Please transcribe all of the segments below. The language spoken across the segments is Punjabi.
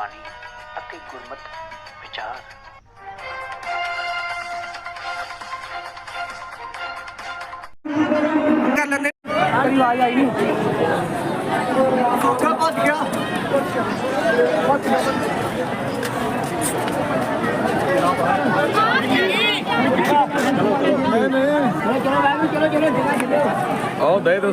ਬਾਣੀ ਅਤੇ ਗੁਰਮਤ ਵਿਚਾਰ ਆਓ ਦੇ ਦੋ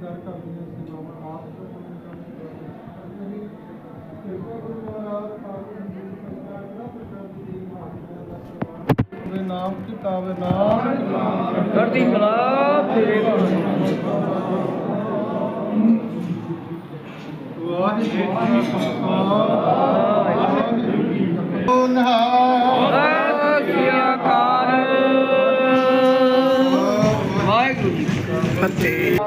ਦੀ ਦਰ ਕਰਦੀਆਂ ਸੇਵਾਵਾਂ ਆਪ ਕਰਨ ਦੀ ਕਿਰਪਾ ਗੁਰੂ ਮਹਾਰਾਜ ਪਾਕ ਜੀ ਸੰਸਾਰ ਦਾ ਪ੍ਰਸ਼ਾਦ ਦੀ ਮਾਤਿਆ ਦਾ ਪ੍ਰਵਾਨ ਵੇ ਨਾਮ ਕੀ ਤਾਵੇ ਨਾਮ ਕਰਦੀ ਕਲਾ ਤੇਰੇ ਵਾਹਿਗੁਰੂ ਜੀ ਵਾਹਿਗੁਰੂ ਜੀ ਵਾਹਿਗੁਰੂ ਜੀ ਫਤਿਹ।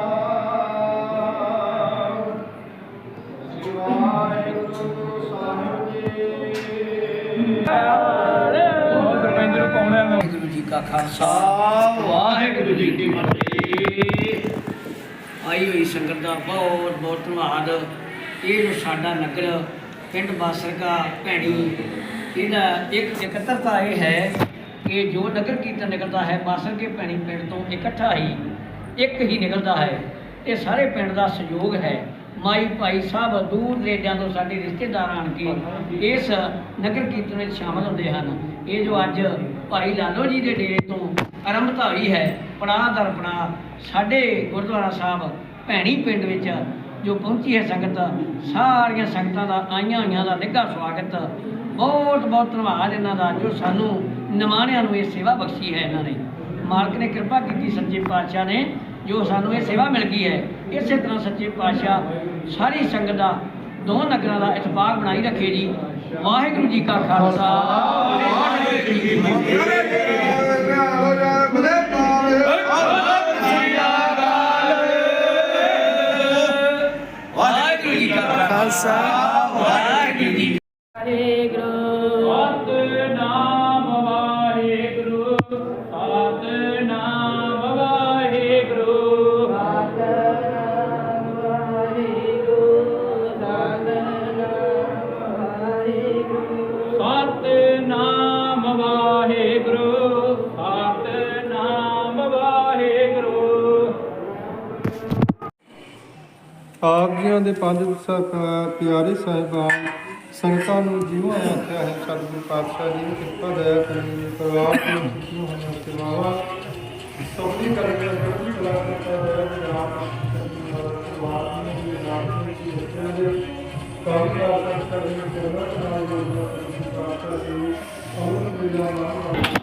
ਖਾਲਸਾ ਵਾਹਿਗੁਰੂ ਜੀ ਕੀ ਫਤਿਹ। ਆਈ ਹੋਈ ਸੰਗਤ ਦਾ ਬਹੁਤ ਬਹੁਤ ਧੰਨਵਾਦ। ਇਹ ਜੋ ਸਾਡਾ ਨਗਰ, ਪਿੰਡ ਬਾਸਰਕਾ ਭੈਣੀ ਇਹਦਾ ਇੱਕ ਇਕੱਤਰਤਾ ਇਹ ਹੈ ਕਿ ਜੋ ਨਗਰ ਕੀਰਤਨ ਨਿਕਲਦਾ ਹੈ, ਬਾਸਰਕੇ ਭੈਣੀ ਪਿੰਡ ਤੋਂ ਇਕੱਠਾ ਹੀ ਇੱਕ ਹੀ ਨਿਕਲਦਾ ਹੈ। ਇਹ ਸਾਰੇ ਪਿੰਡ ਦਾ ਸਹਿਯੋਗ ਹੈ। ਮਾਈ ਭਾਈ ਸਾਹਿਬ ਦੂਰ ਨੇੜਿਆਂ ਤੋਂ ਸਾਡੇ ਰਿਸ਼ਤੇਦਾਰ ਆਣ ਕੇ ਇਸ ਨਗਰ ਕੀਰਤਨ ਵਿੱਚ ਸ਼ਾਮਲ ਹੁੰਦੇ ਹਨ। ਇਹ ਜੋ ਅੱਜ ਭਾਈ ਲਾਲੋ ਜੀ ਦੇ ਡੇਰੇ ਤੋਂ ਆਰੰਭਤਾ ਹੋਈ ਹੈ ਪੜਾਅ ਦਰ ਪੜਾਅ ਸਾਡੇ ਗੁਰਦੁਆਰਾ ਸਾਹਿਬ ਭੈਣੀ ਪਿੰਡ ਵਿੱਚ ਜੋ ਪਹੁੰਚੀ ਹੈ ਸੰਗਤ, ਸਾਰੀਆਂ ਸੰਗਤਾਂ ਦਾ ਆਈਆਂ ਹੋਈਆਂ ਦਾ ਨਿੱਘਾ ਸਵਾਗਤ। ਬਹੁਤ ਬਹੁਤ ਧੰਨਵਾਦ ਇਹਨਾਂ ਦਾ ਜੋ ਸਾਨੂੰ ਨਿਮਾਣਿਆਂ ਨੂੰ ਇਹ ਸੇਵਾ ਬਖਸ਼ੀ ਹੈ ਇਹਨਾਂ ਨੇ। ਮਾਲਕ ਨੇ ਕਿਰਪਾ ਕੀਤੀ ਸੱਚੇ ਪਾਤਸ਼ਾਹ ਨੇ, ਜੋ ਸਾਨੂੰ ਇਹ ਸੇਵਾ ਮਿਲ ਗਈ ਹੈ। ਇਸੇ ਤਰ੍ਹਾਂ ਸੱਚੇ ਪਾਤਸ਼ਾਹ ਸਾਰੀ ਸੰਗਤ ਦਾ ਦੋ ਨਗਰਾਂ ਦਾ ਇਤਫਾਕ ਬਣਾਈ ਰੱਖੇ ਜੀ। ਵਾਹਿਗੁਰੂ ਜੀ ਕਾ ਖਾਲਸਾ। ਵਾਹਿਗੁਰੂ ਖਾਲਸਾ ਵਾਹਿਗੁਰੂ ਜੀ ਆਗਿਆਂ ਦੇ ਪੰਜ ਸ- ਪਿਆਰੇ ਸਾਹਿਬਾਨ ਸੰਗਤਾਂ ਨੂੰ ਜਿਉਂ ਆਖਿਆ ਹੈ ਸਤਿਗੁਰੂ ਪਾਤਸ਼ਾਹ ਜੀ ਨੇ ਕਿਰਪਾ ਦਇਆ ਕਰੀ ਪਰਿਵਾਰ ਨੂੰ ਜਿਉਂ ਹੋਣਾ ਸੇਵਾਵਾ ਸਭੀ ਕਰਕੇ ਗੁਰੂ ਕਲਾ ਕਰਤਾ ਹੋਇਆ ਜੀ ਪਰਿਵਾਰ ਨੂੰ ਵੀ ਨਾਮ ਨੂੰ ਰੱਖਿਆ ਜੇ ਕਾਲ ਦਾ ਸਤ ਕਰਨ ਦੇ ਜਨਮ ਨਾਲ ਪਾਤਸ਼ਾਹ ਜੀ ਅਮਰ ਬਿਲਾ ਨਾਮ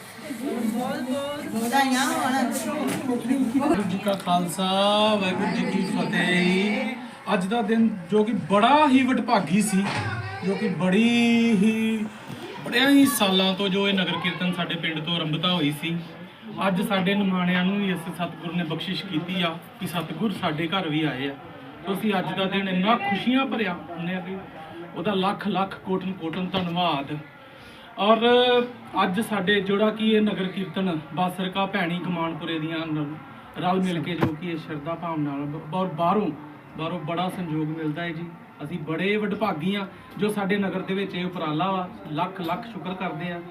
ਵਾਹਿਗੁਰੂ ਜੀ ਕਾ ਖਾਲਸਾ, ਵਾਹਿਗੁਰੂ ਜੀ ਕੀ ਫਤਿਹ। ਅੱਜ ਦਾ ਦਿਨ ਜੋ ਕਿ ਬੜਾ ਹੀ ਵਡਭਾਗੀ ਸੀ, ਜੋ ਕਿ ਬੜੀ ਹੀ, ਬੜਿਆਂ ਹੀ ਸਾਲਾਂ ਤੋਂ ਜੋ ਇਹ ਨਗਰ ਕੀਰਤਨ ਸਾਡੇ ਪਿੰਡ ਤੋਂ ਆਰੰਭਤਾ ਹੋਈ ਸੀ। ਅੱਜ ਸਾਡੇ ਨਿਮਾਣਿਆਂ ਨੂੰ ਵੀ ਇਸ ਸਤਿਗੁਰ ਨੇ ਬਖਸ਼ਿਸ਼ ਕੀਤੀ ਆ ਕਿ ਸਤਿਗੁਰ ਸਾਡੇ ਘਰ ਵੀ ਆਏ ਆ। ਤੁਸੀਂ ਅੱਜ ਦਾ ਦਿਨ ਇੰਨਾ ਖੁਸ਼ੀਆਂ ਭਰਿਆ ਉਹਨੇ ਕਿ ਉਹਦਾ ਲੱਖ ਲੱਖ ਕੋਟਨ ਕੋਟਨ ਧੰਨਵਾਦ। ਔਰ ਅੱਜ ਸਾਡੇ ਜਿਹੜਾ ਕਿ ਇਹ ਨਗਰ ਕੀਰਤਨ ਬਾਸਰਕਾ ਭੈਣੀ ਕਮਾਨਪੁਰੇ ਦੀਆਂ ਨ- ਰਲ ਮਿਲ ਕੇ ਜੋ ਕਿ ਇਹ ਸ਼ਰਧਾ ਭਾਵਨਾ ਨਾਲ ਬ- ਔਰ ਬਾਹਰੋਂ ਬਾਹਰੋਂ ਬੜਾ ਸੰਯੋਗ ਮਿਲਦਾ ਹੈ ਜੀ। ਅਸੀਂ ਬੜੇ ਵਡਭਾਗੀ ਆ ਜੋ ਸਾਡੇ ਨਗਰ ਦੇ ਵਿੱਚ ਇਹ ਉਪਰਾਲਾ ਵਾ ਲੱਖ ਲੱਖ ਸ਼ੁਕਰ ਕਰਦੇ ਆ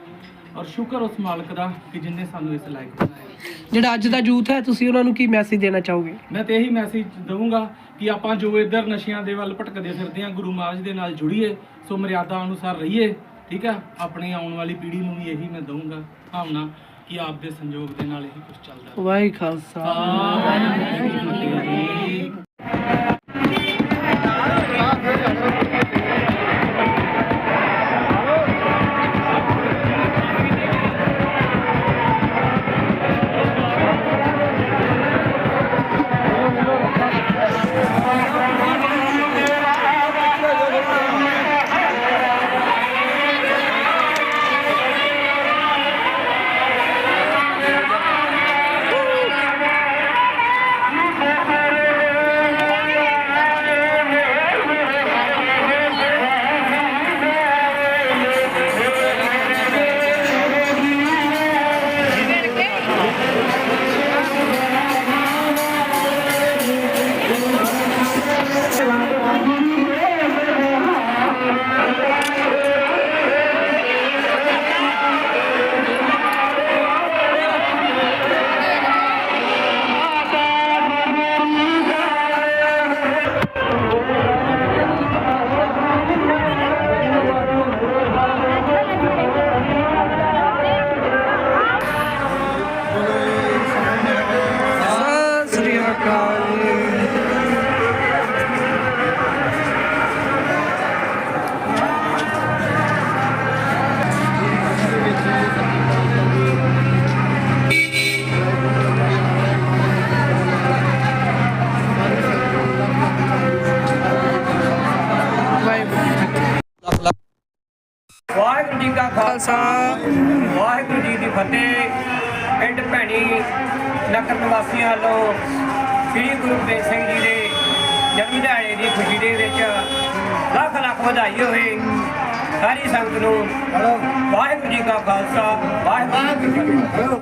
ਔਰ ਸ਼ੁਕਰ ਉਸ ਮਾਲਕ ਦਾ ਕਿ ਜਿਨੇ ਸਾਨੂੰ ਇਸ ਲਾਇਕ ਬਣਾਇਆ। ਜਿਹੜਾ ਅੱਜ ਦਾ ਯੂਥ ਹੈ ਤੁਸੀਂ ਉਹਨਾਂ ਨੂੰ ਕੀ ਮੈਸੇਜ ਦੇਣਾ ਚਾਹੋਗੇ? ਮੈਂ ਤੇ ਇਹੀ ਮੈਸੇਜ ਦਊਂਗਾ ਕਿ ਆਪਾਂ ਜੋ ਇੱਧਰ ਨਸ਼ਿਆਂ ਦੇ ਵੱਲ ਭਟਕਦੇ ਫਿਰਦੇ ਆ ਗੁਰੂ ਮਹਾਰਾਜ ਦੇ ਨਾਲ ਜੁੜੀਏ ਸੋ ਮਰਿਆਦਾ ਅਨੁਸਾਰ ਰਹੀਏ। ਠੀਕ ਆ? ਆਪਣੀ ਆਉਣ ਵਾਲੀ ਪੀੜ੍ਹੀ ਨੂੰ ਵੀ ਇਹੀ ਮੈਂ ਦਊਂਗਾ ਭਾਵਨਾ ਕਿ ਆਪ ਦੇ ਸੰਯੋਗ ਦੇ ਨਾਲ ਇਹੀ ਕੁਝ ਚੱਲਦਾ ਵਾਹਿ ਖਾਲਸਾ। ਵਾਹਿਗੁਰੂ ਜੀ ਕੀ ਫਤਿਹ ਦੇ ਵਿੱਚ ਲੱਖ ਲੱਖ ਵਧਾਈ ਹੋਵੇ। ਸਾਰੀ ਸੰਗਤ ਨੂੰ ਵਾਹਿਗੁਰੂ ਜੀ ਕਾ ਖਾਲਸਾ, ਵਾਹਿਗੁਰੂ ਜੀ ਕੀ ਫਤਿਹ।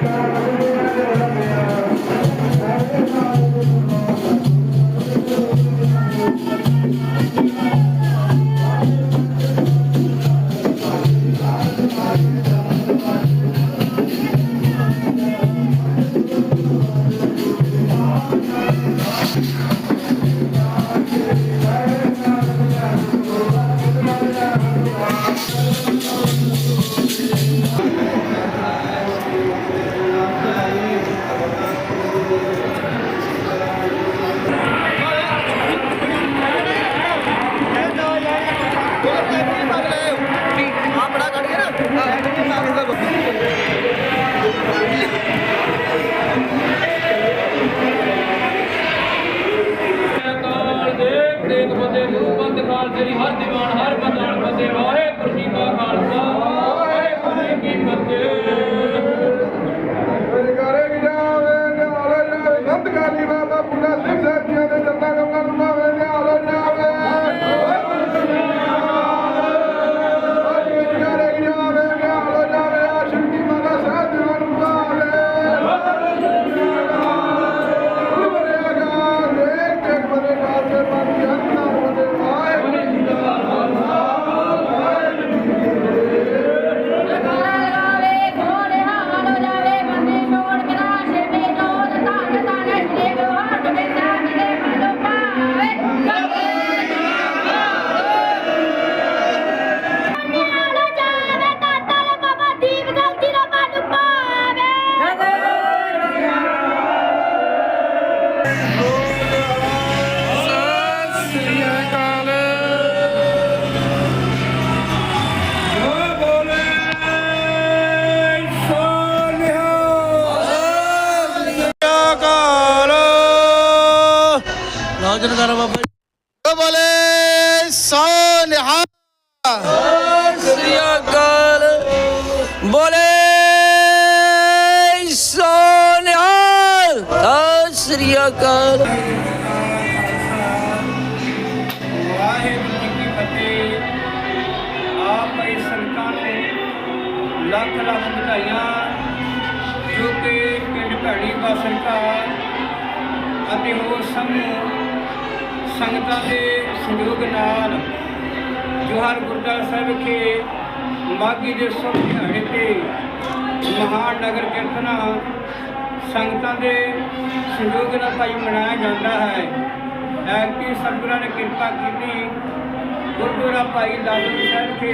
ਕਾਲ ਰਾਜਨ ਕਰ ਬਾਬਾ ਬੋਲੇ ਸੋ ਨਿਹਾਲ ਚਲੋ। ਵਾਹਿਗੁਰੂ ਜੀ ਕੀ ਫਤਿਹ। ਆਪ ਭਾਈ ਸੰਤਾਂ ਨੂੰ ਲੱਖ ਲੱਖ ਵਧਾਈਆਂ, ਜੋ ਕਿ ਪਿੰਡ ਭੈਣੀ ਦਾ ਸਰਕਾਰ ਅਤੇ ਹੋਰ ਸਮੂਹ ਸੰਗਤਾਂ ਦੇ ਸਹਿਯੋਗ ਨਾਲ ਜੋਹਰ ਗੁਰਦਾਸ ਸਾਹਿਬ ਵਿਖੇ ਮਾਗੀ ਦੇ ਸੁਖ ਦਿਹਾੜੇ ਤੇ ਮਹਾਨਗਰ ਕੀਰਤਨਾ ਸੰਗਤਾਂ ਦੇ ਸਹਿਯੋਗ ਨਾਲ ਭਾਈ ਮਨਾਇਆ ਜਾਂਦਾ ਹੈ। ਐਕਟੀ ਸਤਿਗੁਰਾਂ ਨੇ ਕਿਰਪਾ ਕੀਤੀ। ਗੁਰਦੁਆਰਾ ਭਾਈ ਲਾਲੂ ਸਾਹਿਬ ਕੇ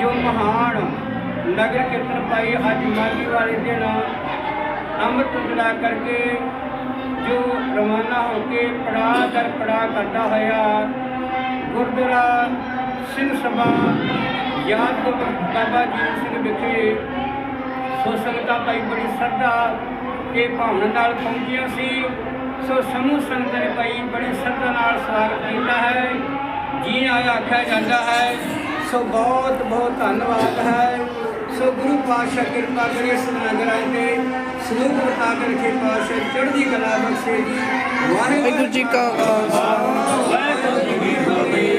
ਜੋ ਮਹਾਨ ਨਗਰ ਕੀਰਤਨ ਭਾਈ ਅੱਜ ਮਾਘੀ ਵਾਲੇ ਦਿਨ ਅੰਮ੍ਰਿਤ ਵਿਲਾ ਕਰਕੇ ਜੋ ਰਵਾਨਾ ਹੋ ਕੇ ਪੜਾਅ ਦਰ ਪੜਾਅ ਕਰਦਾ ਹੋਇਆ ਗੁਰਦੁਆਰਾ ਸਿੰਘ ਸਭਾ ਯਾਦ ਬਾਬਾ ਜੀ ਸਿੰਘ ਵਿਖੇ ਸੋ ਸੰਗਤਾਂ ਭਾਈ, ਬੜੀ ਸ਼ਰਧਾ ਤੇ ਭਾਵਨਾ ਨਾਲ ਪਹੁੰਚੀਆਂ ਸੀ। ਸੋ ਸਮੂਹ ਸੰਗਤਾਂ ਨੇ ਭਾਈ, ਬੜੀ ਸ਼ਰਧਾ ਨਾਲ ਸਵਾਗਤ ਕੀਤਾ ਹੈ। ਜੀ ਆਇਆ ਆਖਿਆ ਜਾਂਦਾ ਹੈ। ਸੋ ਬਹੁਤ ਬਹੁਤ ਧੰਨਵਾਦ ਹੈ। ਸੋ ਗੁਰੂ ਪਾਤਸ਼ਾਹ ਕਿਰਪਾ ਕਰੇ ਇਸ ਨਗਰਾਂ ਤੇ। ਸਲੂਕ ਬਤਾ ਕੇ ਪਾਤਸ਼ਾਹ ਚੜ੍ਹਦੀ ਕਲਾ ਬਖਸ਼ੇ ਜੀ। ਵਾਹਿਗੁਰੂ ਜੀ ਕਾ ਖਾਲਸਾ। ਵਾਹਿਗੁਰੂ ਜੀ ਕੀ ਫਤਿਹ।